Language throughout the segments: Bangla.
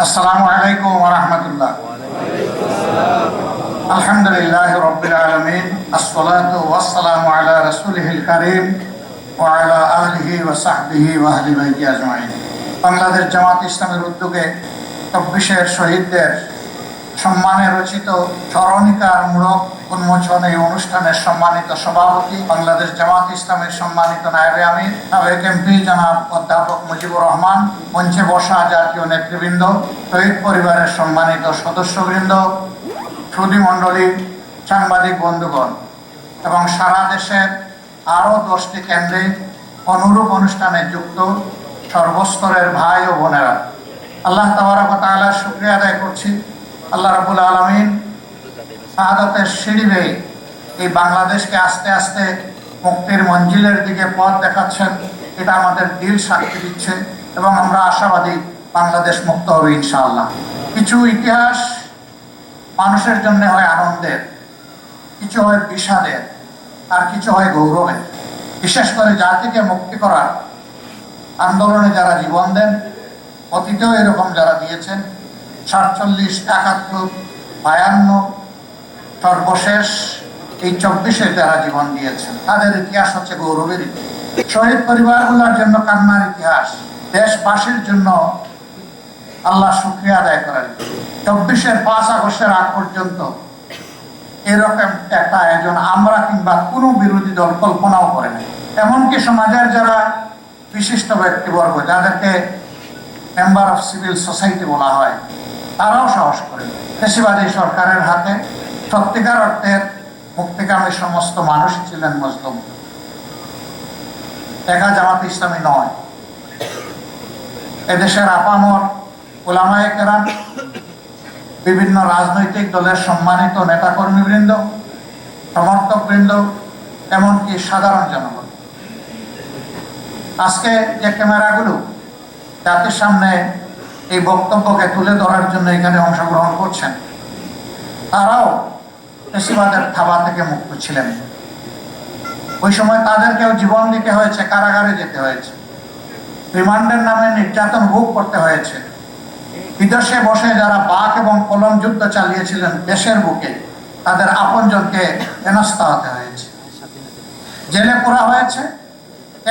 আসসালামু আলাইকুম ওয়া রাহমাতুল্লাহ আলহামদুলিল্লাহ রাব্বিল আলামিন আসসালাতু ওয়াসসালামু আলা রাসূলিহিল কারীম ওয়া আলা আলিহি ওয়া সাহবিহি ওয়া আহলি বাইতি আজমাইন বাংলাদেশ জামাত ইসলামের উদ্যোগে চব্বিশের শহীদদের সম্মানে রচিত স্মরণিকার মূলক উন্মোচন এই অনুষ্ঠানের সম্মানিত সভাপতি বাংলাদেশ জামাত ইসলামের সম্মানিত নায়েবে আমির, সাবেক এমপি জনাব অধ্যাপক মুজিবুর রহমান, মঞ্চে বসা জাতীয় নেতৃবৃন্দ, শহীদ পরিবারের সম্মানিত সদস্যবৃন্দ সুধী মণ্ডলী, সাংবাদিক বন্ধুগণ, এবং সারা দেশের আরও দশটি কেন্দ্রে অনুরূপ অনুষ্ঠানে যুক্ত সর্বস্তরের ভাই ও বোনেরা। আল্লাহ তাবারক তাআলার শুকরিয়া আদায় করছি। আল্লাহ রাবুল আলমিন শাহাদতের সিঁড়ি বেয়ে এই বাংলাদেশকে আস্তে আস্তে মুক্তির মঞ্জিলের দিকে পথ দেখাচ্ছেন। এটা আমাদের দিল সাক্ষী দিচ্ছে এবং আমরা আশাবাদী বাংলাদেশ মুক্ত হবে ইনশাআল্লাহ। কিছু ইতিহাস মানুষের জন্য হয় আনন্দের, কিছু হয় বিষাদের, আর কিছু হয় গৌরবের। বিশেষ করে জাতিকে মুক্তি করার আন্দোলনে যারা জীবন দেন, অতীতেও এরকম যারা দিয়েছেন সাতচল্লিশ, একাত্তর, বায়ান্ন, সর্বশেষ এই চব্বিশে যারা জীবন দিয়েছেন, তাদের ইতিহাস হচ্ছে গৌরবের ইতিহাস। শহীদ পরিবারগুলোর জন্য কান্নার ইতিহাস, দেশবাসীর জন্য আল্লাহ শুক্রিয়া আদায় করেন চব্বিশের পাঁচ আগস্টের আগ পর্যন্ত এরকম একটা আয়োজন আমরা কিংবা কোনো বিরোধী দল কল্পনাও করে নাই। এমনকি সমাজের যারা বিশিষ্ট ব্যক্তিবর্গ, যাদেরকে মেম্বার অফ সিভিল সোসাইটি বলা হয়, তারাও সাহস করে। দেশিবাদী সরকারের হাতে। সত্যিকার অর্থের মুক্তিকামী সমস্ত মানুষ ছিলেন মজলুম দেখা জামাত ইসলামী নয়। এদেশের আপামর ওলামায়ে কেরাম বিভিন্ন রাজনৈতিক দলের সম্মানিত নেতাকর্মীবৃন্দ, সমর্থকবৃন্দ, এমনকি সাধারণ জনগণ। আজকে যে ক্যামেরাগুলো জাতির সামনে এই বক্তব্যকে তুলে ধরার জন্য এখানে অংশগ্রহণ করছেন। তারাও পেশিবাদের থাবা থেকে মুক্ত ছিলেন। ওই সময় তাদেরকেও জীবন দিতে হয়েছে, কারাগারে যেতে হয়েছে। রিমান্ডের নামে নির্যাতন ভোগ করতে হয়েছে। বিদেশে বসে যারা বাক এবং কলম যুদ্ধ চালিয়েছিলেন, দেশের বুকে তাদের আপনজনকে হেনস্থা হতে হয়েছে। জেলে পোড়া হয়েছে।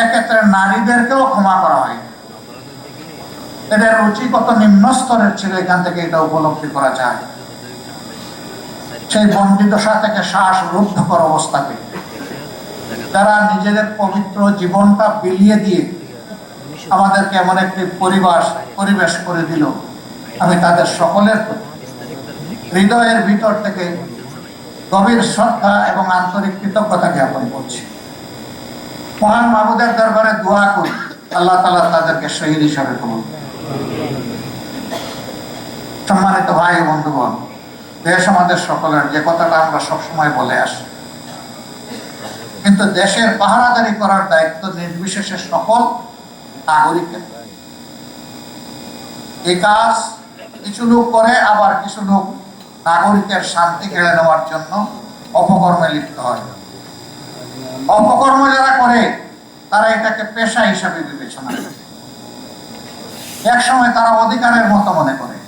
এক্ষেত্রে নারীদেরকেও ক্ষমা করা হয়নি। এদের রুচি কত নিম্ন স্তরের ছিল এখান থেকে এটা উপলব্ধি করা যায়। সেই বন্দি দশা থেকে শ্বাস রুদ্ধকর অবস্থাকে। যারা নিজেদের পবিত্র জীবনটা বিলিয়ে দিয়ে আমাদেরকে এমন একটি পরিবার পরিবেশ করে দিল। আমি তাদের সকলের হৃদয়ের ভিতর থেকে গভীর শ্রদ্ধা এবং আন্তরিক কৃতজ্ঞতা জ্ঞাপন করছি। মহান মাহবুদের দরবারে দোয়া করি। আল্লাহ তালা তাদেরকে শহীদ হিসাবে কবুল সম্মানিত ভাই বন্ধুগণ, দেশ আমাদের সকলের, যে কথাটা আমরা সবসময় বলে আসি। কিন্তু দেশের পাহারাদারি করার দায়িত্ব নির্বিশেষে সকল নাগরিকের। এই কাজ কিছু লোক করে, আবার কিছু লোক নাগরিকের শান্তি কেড়ে নেওয়ার জন্য অপকর্মে লিপ্ত হয়। অপকর্ম যারা করে, তারা এটাকে পেশা হিসাবে বিবেচনা করে। এক সময় তারা অধিকারের মতো মনে করে।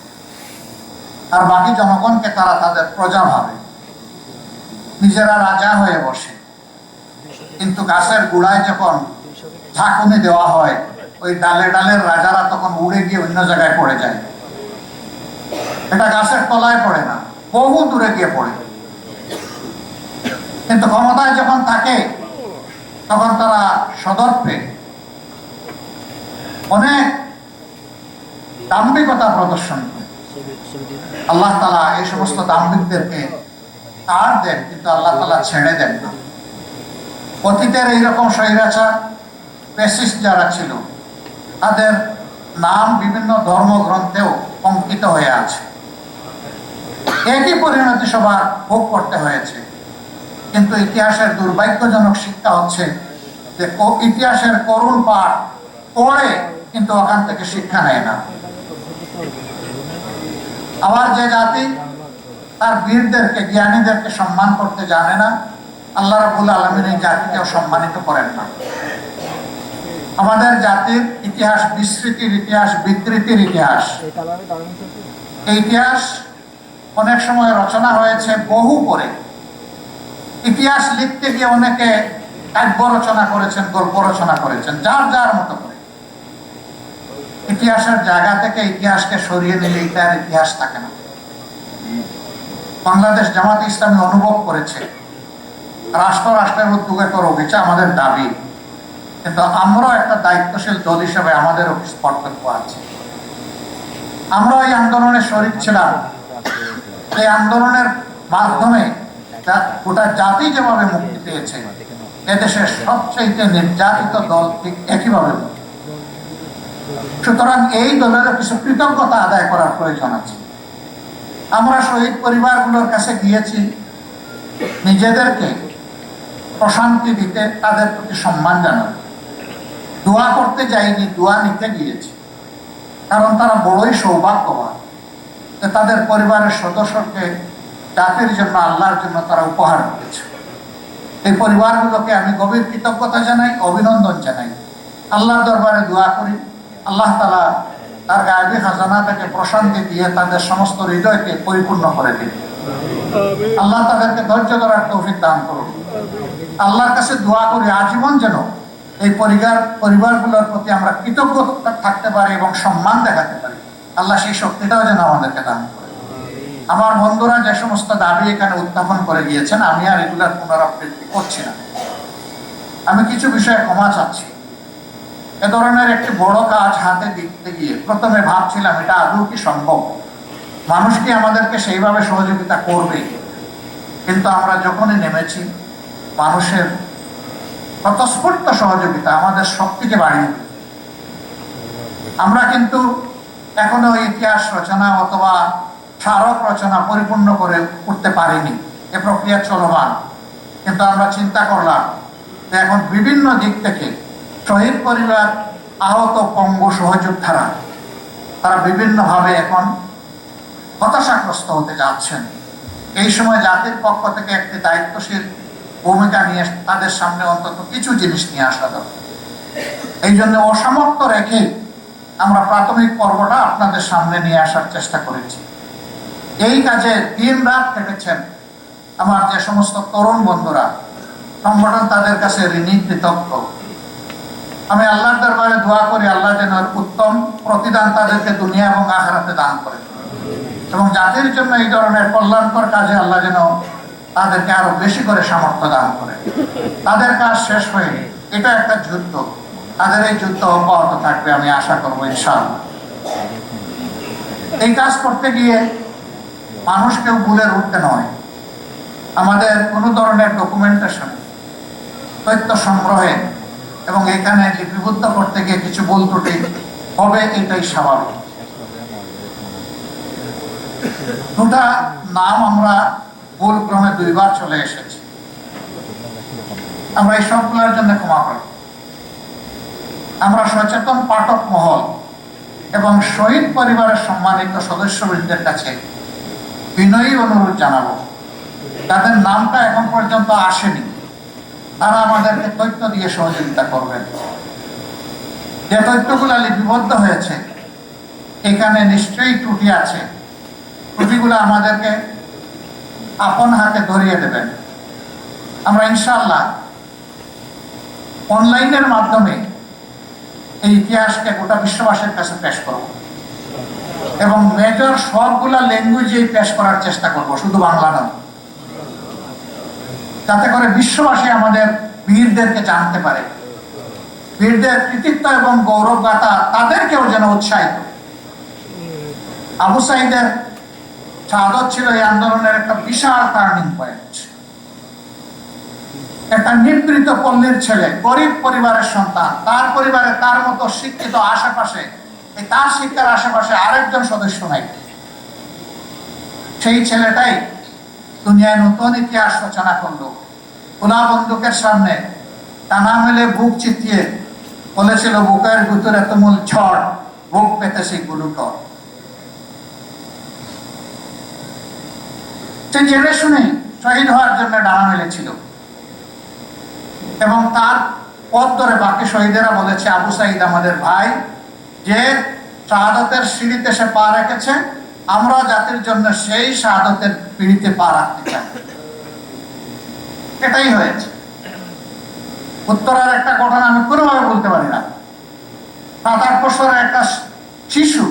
আর বাকি জনগণকে তারা তাদের প্রজা ভাবে। নিজেরা রাজা হয়ে বসে। কিন্তু গাছের গুড়ায় যখন ঝাঁকুনি দেওয়া হয়, ওই ডালে ডালের রাজারা তখন উড়ে গিয়ে অন্য জায়গায় পড়ে যায়। এটা গাছের তলায় পড়ে না, বহু দূরে গিয়ে পড়ে। কিন্তু ক্ষমতায় যখন থাকে, তখন তারা সদর্পে। অনেক দাম্ভিকতা প্রদর্শন করে। আল্লাহ তালা এই সমস্ত দাম্ভিকদেরকে তার দেন, কিন্তু আল্লাহ তালা ছেড়ে দেন না। অতীতের এইরকম স্বৈরাচার পেসিস যারা ছিল, তাদের নাম বিভিন্ন ধর্মগ্রন্থেও অঙ্কিত হয়ে আছে। একই পরিণতি সবার ভোগ করতে হয়েছে। কিন্তু ইতিহাসের দুর্ভাগ্যজনক শিক্ষা হচ্ছে যে ইতিহাসের করুণ পাঠ পড়ে কিন্তু ওখান থেকে শিক্ষা নেয় না। আবার যে জাতি, তার বীরদেরকে, জ্ঞানীদেরকে সম্মান করতে জানে না। আল্লাহ রাবুল আলমীর এই জাতিকেও সম্মানিত করেন না। আমাদের জাতির ইতিহাস বিস্মৃতির ইতিহাস, বিকৃতির ইতিহাস। এই ইতিহাস অনেক সময় রচনা হয়েছে বহু পরে ইতিহাস লিখতে গিয়ে অনেকে কাব্য রচনা করেছেন, গল্প রচনা করেছেন, যার যার মতো করে। ইতিহাসের জায়গা থেকে ইতিহাসকে সরিয়ে নিলে এটার ইতিহাস থাকে না। বাংলাদেশ জামাত ইসলামী অনুভব করেছে রাষ্ট্র রাষ্ট্রের উদ্যোগে করুক এটা আমাদের দাবি। কিন্তু আমরাও একটা দায়িত্বশীল দল হিসেবে আমাদেরও কিছু কর্তব্য আছে। আমরা এই আন্দোলনে শরিক ছিলাম। এই আন্দোলনের মাধ্যমে গোটা জাতি যেভাবে মুক্তি পেয়েছে, এদেশের সবচেয়ে নির্যাতিত দল ঠিক একইভাবে মুক্তি। সুতরাং এই দলের কিছু কৃতজ্ঞতা আদায় করার প্রয়োজন আছে। আমরা শহীদ পরিবারগুলোর কাছে গিয়েছি, নিজেদেরকে প্রশান্তি দিতে, তাদের প্রতি সম্মান জানাতে। দোয়া করতে যাইনি, দোয়া নিতে গিয়েছি। কারণ তারা বড়ই সৌভাগ্যবান যে তাদের পরিবারের সদস্যকে জাতির জন্য, আল্লাহর জন্য তারা উপহার করেছে এই পরিবারগুলোকে আমি গভীর কৃতজ্ঞতা জানাই, অভিনন্দন জানাই। আল্লাহর দরবারে দোয়া করি। আল্লাহ তালা তার গায়বী খাজানা থেকে প্রশান্তি দিয়ে তাদের সমস্ত হৃদয়কে পরিপূর্ণ করে দিন। আল্লাহ তাদেরকে ধৈর্য ধরার তৌফিক দান করুন। আল্লাহর কাছে দোয়া করি আজীবন যেন এই পরিবার পরিবারগুলোর প্রতি আমরা কৃতজ্ঞ থাকতে পারি এবং সম্মান দেখাতে পারি। আল্লাহ সেই শক্তিটাও যেন আমাদেরকে দান করে। আমার বন্ধুরা যে সমস্ত দাবি এখানে উত্থাপন করে গিয়েছেন আমি আর এগুলার পুনরাবৃত্তি করছি না। আমি কিছু বিষয়ে ক্ষমা চাচ্ছি। এ ধরনের একটি বড় কাজ হাতে দিতে গিয়ে প্রথমে ভাবছিলাম, এটা আদৌ কি সম্ভব? মানুষ কি আমাদেরকে সেইভাবে সহযোগিতা করবে? কিন্তু আমরা যখনই নেমেছি, মানুষের স্বতঃস্ফূর্ত সহযোগিতা আমাদের শক্তিকে বাড়িয়ে আমরা কিন্তু এখনও ইতিহাস রচনা অথবা স্মারক রচনা পরিপূর্ণ করে উঠতে পারিনি। এ প্রক্রিয়া চলমান। কিন্তু আমরা চিন্তা করলাম এখন বিভিন্ন দিক থেকে শহীদ পরিবার আহত পঙ্গু সহযোদ্ধারা, তারা বিভিন্নভাবে এখন হতাশাগ্রস্ত হতে যাচ্ছেন। এই সময় জাতির পক্ষ থেকে একটি দায়িত্বশীল ভূমিকা নিয়ে তাদের সামনে অন্তত কিছু জিনিস নিয়ে আসা দরকার। এই জন্য অসমাপ্ত রেখে আমরা প্রাথমিক পর্বটা আপনাদের সামনে নিয়ে আসার চেষ্টা করেছি। এই কাজে দিন রাত কেটেছেন আমার যে সমস্ত তরুণ বন্ধুরা, সংগঠন তাদের কাছে ঋণী কৃতজ্ঞ। আমি আল্লাহর দরবারে দোয়া করি, আল্লাহ যেন উত্তম প্রতিদান তাদেরকে দুনিয়া এবং আখরাতে দান করে। এবং জাতির জন্য এই ধরনের কল্যাণকর কাজে আল্লাহ যেন তাদেরকে আরও বেশি করে সামর্থ্য দান করে। তাদের কাজ শেষ হয়ে এটা একটা যুদ্ধ। তাদের এই যুদ্ধ অব্যাহত থাকবে আমি আশা করব ইনশাআল্লাহ। এই কাজ করতে গিয়ে মানুষকেও ভুলের উঠতে নয়। আমাদের কোনো ধরনের ডকুমেন্টেশন তথ্য সংগ্রহে এবং এখানে লিপিবদ্ধ করতে গিয়ে কিছু ভুল ত্রুটি হবে, এটাই স্বাভাবিক। দুটা নাম আমরা ভুল ক্রমে দুইবার চলে এসেছি। আমরা এই সবগুলোর জন্য ক্ষমা করি। আমরা সচেতন পাঠক মহল এবং শহীদ পরিবারের সম্মানিত সদস্যবৃন্দের কাছে বিনয়ী অনুরোধ জানাব। তাদের নামটা এখন পর্যন্ত আসেনি। তারা আমাদেরকে তথ্য দিয়ে সহযোগিতা করবেন যে তথ্যগুলো লিপিবদ্ধ হয়েছে, এখানে নিশ্চয়ই ত্রুটি আছে। ত্রুটিগুলো আমাদেরকে আপন হাতে ধরিয়ে দেবেন। আমরা ইনশাল্লাহ অনলাইনের মাধ্যমে এই ইতিহাসকে গোটা বিশ্ববাসীর কাছে পেশ করব। এবং মেজর সবগুলা ল্যাঙ্গুয়েজেই পেশ করার চেষ্টা করব, শুধু বাংলা নয়। যাতে করে বিশ্ববাসী আমাদের বীরদেরকে জানতে পারে। বীরদের কৃতিত্ব এবং গৌরব গাথা তাদেরকেও যেন উৎসাহিত। আবু সাইদের শাহাদত ছিল এই আন্দোলনের একটা বিশাল টার্নিং পয়েন্ট। একটা নিবৃত পল্লীর ছেলে, গরিব পরিবারের সন্তান, তার পরিবারে তার মতো শিক্ষিত আশেপাশে তার শিক্ষার আশেপাশে আরেকজন সদস্য নাই। সেই ছেলেটাই দুনিয়ায় নতুন ইতিহাস রচনা করল। খোলা বন্দুকের সামনে টানা মেলে বুক চিতিয়ে বলেছিল, বুকের ভিতরে তুমুল ঝড়, বুক পেতেছি গুলুকর সে জেনে শুনে শহীদ হওয়ার জন্য ডানা মেলেছিল এবং তার পথ ধরে বাকি শহীদেরা বলেছে, আবু সাইদ আমাদের ভাই, যে শাহাদতের সিঁড়িতে সে পা রেখেছে আমরা জাতির জন্য সেই শাহাদতের পিড়িতে পা রাখতে চাই। এটাই হয়েছে। উত্তরের একটা ঘটনা আমি কোনোভাবে বলতে পারি না। সাত আট বছরের একটা শিশু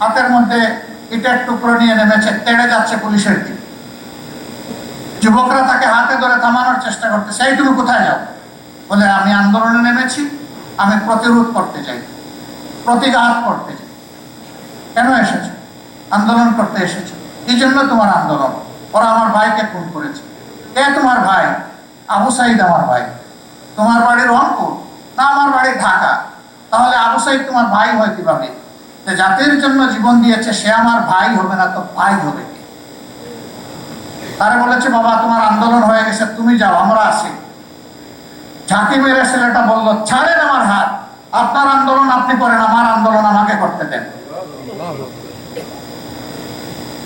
হাতের মধ্যে ইটের টুকরো নিয়ে নেমেছে, তেড়ে যাচ্ছে পুলিশের দিকে। যুবকরা তাকে হাতে ধরে থামানোর চেষ্টা করতেছে এই তুমি কোথায় যাও? বলে, আমি আন্দোলনে নেমেছি, আমি প্রতিরোধ করতে চাই, প্রতিঘাত করতে চাই। কেন এসেছ? আন্দোলন করতে এসেছ। এই জন্য তোমার আন্দোলন। ওরা আমার ভাইকে খুন করেছে। কে তোমার ভাই? আবু সাইদ আমার ভাই। তোমার বাড়ি রংপুর না আমার বাড়ি ঢাকা? তাহলে আবু সাইদ তোমার ভাই হয় কীভাবে? জাতির জন্য জীবন দিয়েছে, সে আমার ভাই হবে না তো ভাই হবে? তারা বলেছে, বাবা, তোমার আন্দোলন হয়ে গেছে, তুমি যাও, আমরা আসি ঝাঁকি মেরে ছেলেটা বলল, ছাড়েন আমার হাত। আপনার আন্দোলন আপনি করেন, আমার আন্দোলন আমাকে করতে দেন।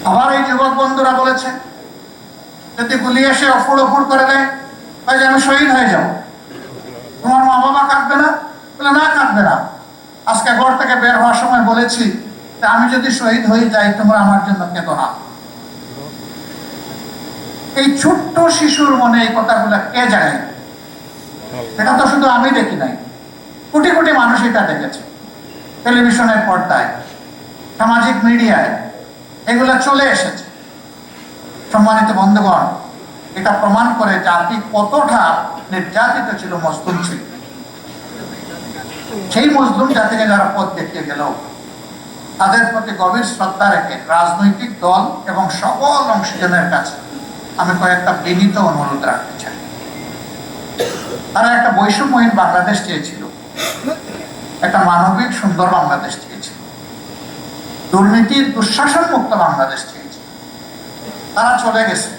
আবার এই যুবক বন্ধুরা বলেছে, যদি গুলি এসে অফুর অফুর করে দেয় যেন শহীদ হয়ে যাও। তোমার মা বাবা কাঁদবে না? বলে, না, কাঁদবে না। আজকে ঘর থেকে বের হওয়ার সময় বলেছি যে, আমি যদি শহীদ হয়ে যাই, তোমরা আমার জন্য কেঁদো না। এই ছোট্ট শিশুর মনে এই কথাগুলো কে জানে? এটা তো শুধু আমি দেখি নাই। কোটি কোটি মানুষ এটা দেখেছে। টেলিভিশনের পর্দায়, সামাজিক মিডিয়ায় এগুলো চলে এসেছে। সম্মানিত বন্ধুগণ, এটা প্রমাণ করে জাতি কতটা নির্যাতিত ছিল, মজলুম ছিল। সেই মজলুম জাতিকে যারা পথ দেখিয়ে গেল, তাদের প্রতি গভীর শ্রদ্ধা রেখে রাজনৈতিক দল এবং সকল অংশীজনের কাছে আমি কয়েকটা বিনীত অনুরোধ রাখতে চাই। তারা একটা বৈষম্যহীন বাংলাদেশ চেয়েছিল, একটা মানবিক সুন্দর বাংলাদেশ চেয়েছিল। দুর্নীতির দুঃশাসন মুক্ত বাংলাদেশ চেয়েছিল তারা চলে গেছে।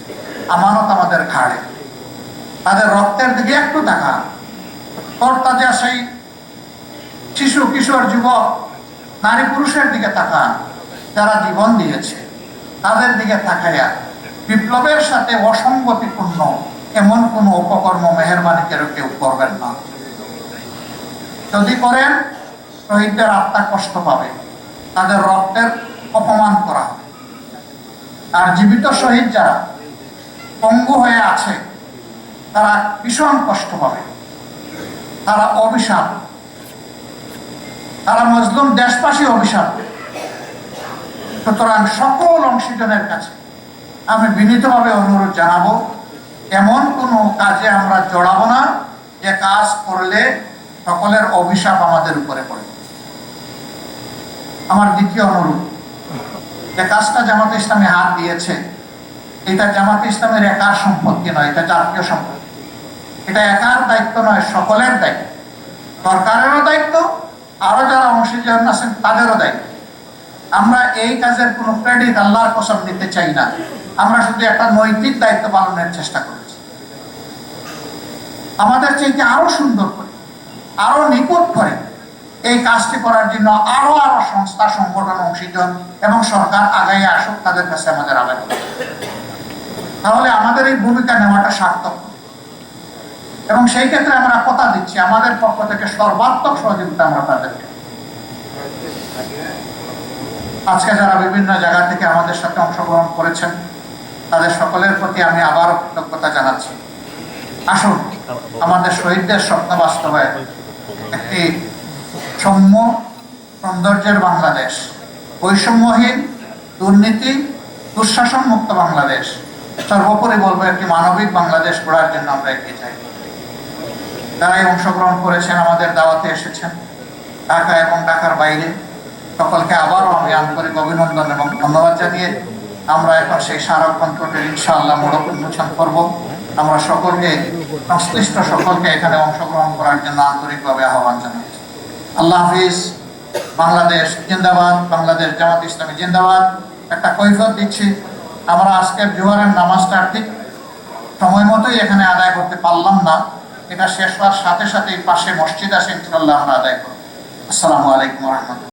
আমানত আমাদের ঘাড়ে। তাদের রক্তের দিকে একটু দেখা তোর তাজা সেই শিশু, কিশোর, যুবক, নারী পুরুষের দিকে তাকান, যারা জীবন দিয়েছে, তাদের দিকে তাকাইয়া বিপ্লবের সাথে অসঙ্গতিপূর্ণ এমন কোন উপকর্ম মেহরবানি কেউ করবেন না। যদি করেন, শহীদদের আত্মা কষ্ট পাবে। তাদের রক্তের অপমান করা। আর জীবিত শহীদ যারা পঙ্গু হয়ে আছে, তারা ভীষণ কষ্ট পাবে। তারা অভিশাপ। তারা মজলুম দেশবাসী অভিশাপ। সুতরাং সকল অংশীজনের কাছে আমি বিনীতভাবে অনুরোধ জানাব, এমন কোনো কাজে আমরা জড়াবো না, যে কাজ করলে সকলের অভিশাপ আমাদের উপরে পড়ে। আমার দ্বিতীয় অনুরোধ। যে কাজটা জামাতে ইসলামে হাত দিয়েছে, এটা জামাতে ইসলামের একার সম্পত্তি নয়, এটা জাতীয় সম্পত্তি। এটা একার দায়িত্ব নয়, সকলের দায়িত্ব। সরকারেরও দায়িত্ব, আরও যারা অংশীজন আছেন তাদেরও দায়িত্ব। আমরা এই কাজের কোনো ক্রেডিট আল্লাহর কসম নিতে চাই না। আমরা শুধু একটা নৈতিক দায়িত্ব পালনের চেষ্টা করেছি। আমাদের চাইতে আরও সুন্দর করে, আরও নিকট করে এই কাজটি করার জন্য আরও আরও সংস্থা সংগঠন অংশীজন এবং সরকার আগাই আসুক, তাদের কাছে আমাদের আবেদন। তাহলে আমাদের এই ভূমিকা নেওয়াটা সার্থক। এবং সেই ক্ষেত্রে আমরা কথা দিচ্ছি, আমাদের পক্ষ থেকে সর্বাত্মক সহযোগিতা আমরা তাদেরকে। আজকে যারা বিভিন্ন জায়গা থেকে আমাদের সাথে অংশগ্রহণ করেছেন, তাদের সকলের প্রতি আমি আবারও কৃতজ্ঞতা জানাচ্ছি। আসুন, আমাদের শহীদদের স্বপ্ন বাস্তবায়ন। একটি সৌম্য সৌন্দর্যের বাংলাদেশ। বৈষম্যহীন দুর্নীতি দুঃশাসন মুক্ত বাংলাদেশ। সর্বোপরি বলব একটি মানবিক বাংলাদেশ গড়ার জন্য আমরা এগিয়ে যাই। যারাই অংশগ্রহণ করেছেন, আমাদের দাওয়াতে এসেছেন, ঢাকা এবং ঢাকার বাইরে। সকলকে আবারও আমি আন্তরিক অভিনন্দন এবং ধন্যবাদ জানিয়ে আমরা এখন সেই স্মারক কন্ট্রোলের ইনশাআল্লাহ মোড়ক উন্মোচন করব। আমরা সকলকে, সংশ্লিষ্ট সকলকে এখানে অংশগ্রহণ করার জন্য আন্তরিকভাবে আহ্বান জানাই। আল্লাহ হাফিজ, বাংলাদেশ জিন্দাবাদ, বাংলাদেশ জামাত ইসলামী জিন্দাবাদ। একটা কৈফত দিচ্ছি, আমরা আজকের জুয়ারের নামাজটা ঠিক সময় মতোই এখানে আদায় করতে পারলাম না। এটা শেষ হওয়ার সাথে সাথেই পাশে মসজিদ আছে ইনশাল্লাহ আমরা আদায় করব। আসসালামু আলাইকুম রহমতুল্লাহ।